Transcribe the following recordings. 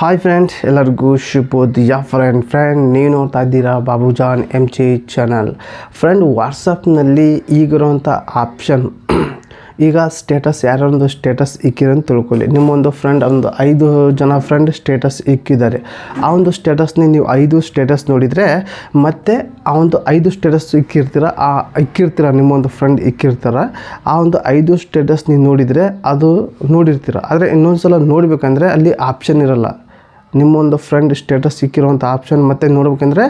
Hi friend ಎಲ್ಲರಿಗೂ ಶುಭೋದಯ. Friend friend ನೀವು ನೋಡ್ತಾ ಇದ್ದೀರಾ Babujan M G channel friend ವಾಟ್ಸಪ್ನಲ್ಲಿ ಈಗಿರೋಂಥ ಆಪ್ಷನ್ ಈಗ ಸ್ಟೇಟಸ್ ಯಾರೊಂದು ಸ್ಟೇಟಸ್ ಇಕ್ಕಿರ ಅಂತ ತಿಳ್ಕೊಳ್ಳಿ. ನಿಮ್ಮೊಂದು ಫ್ರೆಂಡ್ ಒಂದು ಐದು ಜನ ಫ್ರೆಂಡ್ ಸ್ಟೇಟಸ್ ಇಕ್ಕಿದ್ದಾರೆ. ಆ ಒಂದು ಸ್ಟೇಟಸ್ನ ನೀವು ಐದು ಸ್ಟೇಟಸ್ ನೋಡಿದರೆ ಮತ್ತೆ ಆ ಒಂದು ಐದು ಸ್ಟೇಟಸ್ ಇಕ್ಕಿರ್ತೀರ, ಆ ಇಕ್ಕಿರ್ತೀರ, ನಿಮ್ಮೊಂದು ಫ್ರೆಂಡ್ ಇಕ್ಕಿರ್ತಾರ, ಆ ಒಂದು ಐದು ಸ್ಟೇಟಸ್ ನೀವು ನೋಡಿದರೆ ಅದು ನೋಡಿರ್ತೀರ. ಆದರೆ ಇನ್ನೊಂದು ಸಲ ನೋಡಬೇಕಂದ್ರೆ ಅಲ್ಲಿ ಆಪ್ಷನ್ ಇರಲ್ಲ. ನಿಮ್ಮೊಂದು ಫ್ರೆಂಡ್ ಸ್ಟೇಟಸ್ ಸಿಕ್ಕಿರುವಂಥ ಆಪ್ಷನ್ ಮತ್ತೆ ನೋಡ್ಬೇಕಂದ್ರೆ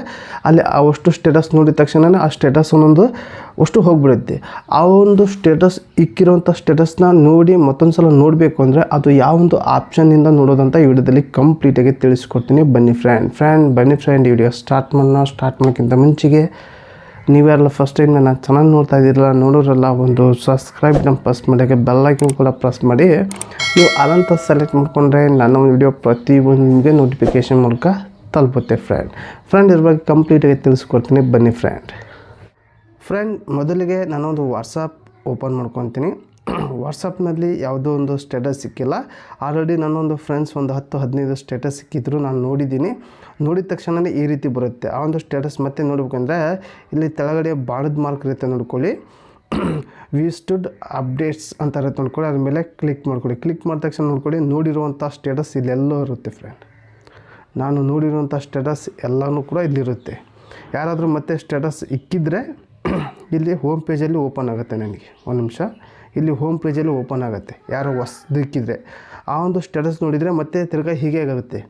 ಅಲ್ಲಿ ಆ ಅಷ್ಟು ಸ್ಟೇಟಸ್ ನೋಡಿದ ತಕ್ಷಣ ಆ ಸ್ಟೇಟಸ್ ಒಂದೊಂದು ಅಷ್ಟು ಹೋಗಿಬಿಡುತ್ತೆ. ಆ ಒಂದು ಸ್ಟೇಟಸ್ ಇಕ್ಕಿರೋಂಥ ಸ್ಟೇಟಸ್ನ ನೋಡಿ ಮತ್ತೊಂದು ಸಲ ನೋಡಬೇಕು ಅಂದರೆ ಅದು ಯಾವೊಂದು ಆಪ್ಷನ್ನಿಂದ ನೋಡೋದಂತ ಈ ವಿಡಿಯೋದಲ್ಲಿ ಕಂಪ್ಲೀಟಾಗಿ ತಿಳಿಸ್ಕೊಡ್ತೀನಿ. ಬನ್ನಿ ಫ್ರೆಂಡ್ ಫ್ರೆಂಡ್ ಬನ್ನಿ ಫ್ರೆಂಡ್ ಈ ವಿಡಿಯೋ ಸ್ಟಾರ್ಟ್ ಮಾಡೋಣ. ಸ್ಟಾರ್ಟ್ ಮಾಡೋಕ್ಕಿಂತ ಮುಂಚೆಗೆ ನೀವ್ಯಾರಲ್ಲ ಫಸ್ಟ್ ಟೈಮ್ ನಾನು ಚೆನ್ನಾಗಿ ನೋಡ್ತಾ ಇದ್ದೀರಲ್ಲ, ನೋಡೋರಲ್ಲ, ಒಂದು ಸಬ್ಸ್ಕ್ರೈಬ್ ನಮ್ಮ ಪ್ರೆಸ್ ಮಾಡೋಕ್ಕೆ ಬೆಲ್ಲೈಕನ್ ಕೂಡ ಪ್ರೆಸ್ ಮಾಡಿ. ನೀವು ಅದಂತ ಸೆಲೆಕ್ಟ್ ಮಾಡಿಕೊಂಡ್ರೆ ನನ್ನ ವಿಡಿಯೋ ಪ್ರತಿ ಒಂದಿಗೆ ನೋಟಿಫಿಕೇಷನ್ ಮೂಲಕ ತಲುಪುತ್ತೆ ಫ್ರೆಂಡ್ ಫ್ರೆಂಡ್ ಇದ್ರ ಬಗ್ಗೆ ಕಂಪ್ಲೀಟಾಗಿ ತಿಳಿಸ್ಕೊಡ್ತೀನಿ, ಬನ್ನಿ ಫ್ರೆಂಡ್ ಫ್ರೆಂಡ್ ಮೊದಲಿಗೆ ನಾನೊಂದು ವಾಟ್ಸಪ್ ಓಪನ್ ಮಾಡ್ಕೊತೀನಿ. ವಾಟ್ಸಪ್ನಲ್ಲಿ ಯಾವುದೋ ಒಂದು ಸ್ಟೇಟಸ್ ಸಿಕ್ಕಿಲ್ಲ. ಆಲ್ರೆಡಿ ನನ್ನೊಂದು ಫ್ರೆಂಡ್ಸ್ ಒಂದು ಹತ್ತು, ಹದಿನೈದು ಸ್ಟೇಟಸ್ ಸಿಕ್ಕಿದ್ರು ನಾನು ನೋಡಿದ್ದೀನಿ. ನೋಡಿದ ತಕ್ಷಣವೇ ಈ ರೀತಿ ಬರುತ್ತೆ. ಆ ಒಂದು ಸ್ಟೇಟಸ್ ಮತ್ತೆ ನೋಡ್ಬೇಕಂದ್ರೆ ಇಲ್ಲಿ ತೆಳಗಡೆ ಬಾಣದ ಮಾರ್ಕ್ ಇರುತ್ತೆ ನೋಡ್ಕೊಳ್ಳಿ. ವಿ ಸ್ಟುಡ್ ಅಪ್ಡೇಟ್ಸ್ ಅಂತ ಇರುತ್ತೆ ನೋಡ್ಕೊಳ್ಳಿ. ಅದ್ರ ಮೇಲೆ ಕ್ಲಿಕ್ ಮಾಡ್ಕೊಳ್ಳಿ. ಕ್ಲಿಕ್ ಮಾಡಿದ ತಕ್ಷಣ ನೋಡ್ಕೊಳ್ಳಿ, ನೋಡಿರುವಂಥ ಸ್ಟೇಟಸ್ ಇಲ್ಲೆಲ್ಲೋ ಇರುತ್ತೆ ಫ್ರೆಂಡ್ ನಾನು ನೋಡಿರುವಂಥ ಸ್ಟೇಟಸ್ ಎಲ್ಲನೂ ಕೂಡ ಇಲ್ಲಿರುತ್ತೆ. ಯಾರಾದರೂ ಮತ್ತೆ ಸ್ಟೇಟಸ್ ಇಕ್ಕಿದ್ರೆ ಇಲ್ಲಿ ಹೋಮ್ ಪೇಜಲ್ಲಿ ಓಪನ್ ಆಗುತ್ತೆ ನನಗೆ. ಒಂದು ನಿಮಿಷ. ಇಲ್ಲಿ ಹೋಮ್ ಪೇಜಲ್ಲಿ ಓಪನ್ ಆಗುತ್ತೆ. ಯಾರೋ ಹೊಸ್ದು ಇಕ್ಕಿದ್ರೆ ಆ ಒಂದು ಸ್ಟೇಟಸ್ ನೋಡಿದರೆ ಮತ್ತೆ ತಿರ್ಗಾ ಹೀಗೆ ಆಗುತ್ತೆ.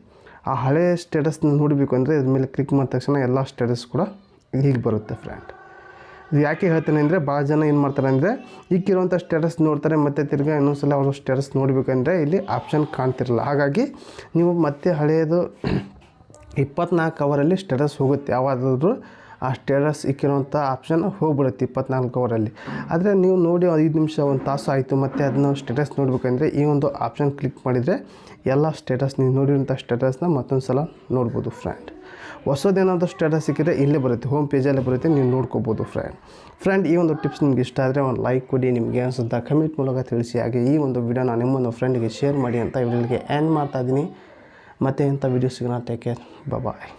ಆ ಹಳೆ ಸ್ಟೇಟಸ್ನ ನೋಡಬೇಕು ಅಂದರೆ ಇದ್ರ ಮೇಲೆ ಕ್ಲಿಕ್ ಮಾಡಿದ ತಕ್ಷಣ ಎಲ್ಲ ಸ್ಟೇಟಸ್ ಕೂಡ ಹೀಗೆ ಬರುತ್ತೆ ಫ್ರೆಂಡ್ ಇದು ಯಾಕೆ ಹೇಳ್ತೇನೆ ಅಂದರೆ ಭಾಳ ಜನ ಏನು ಮಾಡ್ತಾರೆ ಅಂದರೆ ಈಗಿರುವಂಥ ಸ್ಟೇಟಸ್ ನೋಡ್ತಾರೆ ಮತ್ತು ತಿರ್ಗಾ ಇನ್ನೊಂದ್ಸಲ ಅವರು ಸ್ಟೇಟಸ್ ನೋಡಬೇಕಂದ್ರೆ ಇಲ್ಲಿ ಆಪ್ಷನ್ ಕಾಣ್ತಿರಲ್ಲ. ಹಾಗಾಗಿ ನೀವು ಮತ್ತೆ ಹಳೆಯದು ಇಪ್ಪತ್ನಾಲ್ಕು ಅವರಲ್ಲಿ ಸ್ಟೇಟಸ್ ಹೋಗುತ್ತೆ. ಯಾವಾಗಾದ್ರೂ ಆ ಸ್ಟೇಟಸ್ ಇಕ್ಕಿರುವಂಥ ಆಪ್ಷನ್ ಹೋಗ್ಬಿಡುತ್ತೆ ಇಪ್ಪತ್ನಾಲ್ಕು ಅವರಲ್ಲಿ. ಆದರೆ ನೀವು ನೋಡಿ ಐದು ನಿಮಿಷ, ಒಂದು ತಾಸು ಆಯಿತು ಮತ್ತು ಅದನ್ನ ಸ್ಟೇಟಸ್ ನೋಡಬೇಕಂದ್ರೆ ಈ ಒಂದು ಆಪ್ಷನ್ ಕ್ಲಿಕ್ ಮಾಡಿದರೆ ಎಲ್ಲ ಸ್ಟೇಟಸ್ ನೀವು ನೋಡಿರುವಂಥ ಸ್ಟೇಟಸ್ನ ಮತ್ತೊಂದು ಸಲ ನೋಡ್ಬೋದು ಫ್ರೆಂಡ್. ಹೊಸದೇನಾದರೂ ಸ್ಟೇಟಸ್ ಸಿಕ್ಕಿದ್ರೆ ಇಲ್ಲೇ ಬರುತ್ತೆ, ಹೋಮ್ ಪೇಜಲ್ಲೇ ಬರುತ್ತೆ, ನೀವು ನೋಡ್ಕೋಬೋದು ಫ್ರೆಂಡ್. ಫ್ರೆಂಡ್, ಈ ಒಂದು ಟಿಪ್ಸ್ ನಿಮ್ಗೆ ಇಷ್ಟ ಆದರೆ ಒಂದು ಲೈಕ್ ಕೊಡಿ, ನಿಮಗೆ ಅನಿಸುತ್ತಾ ಕಮೆಂಟ್ ಮೂಲಕ ತಿಳಿಸಿ. ಹಾಗೆ ಈ ಒಂದು ವಿಡಿಯೋನ ನಿಮ್ಮೊಂದು ಫ್ರೆಂಡ್ಗೆ ಶೇರ್ ಮಾಡಿ ಅಂತ ಇವರಿಗೆ ಏನು ಮಾಡ್ತಾ ಇದ್ದೀನಿ. ಮತ್ತೆ ಇಂಥ ವೀಡಿಯೋ ಸಿಗೋಣ. Take care bye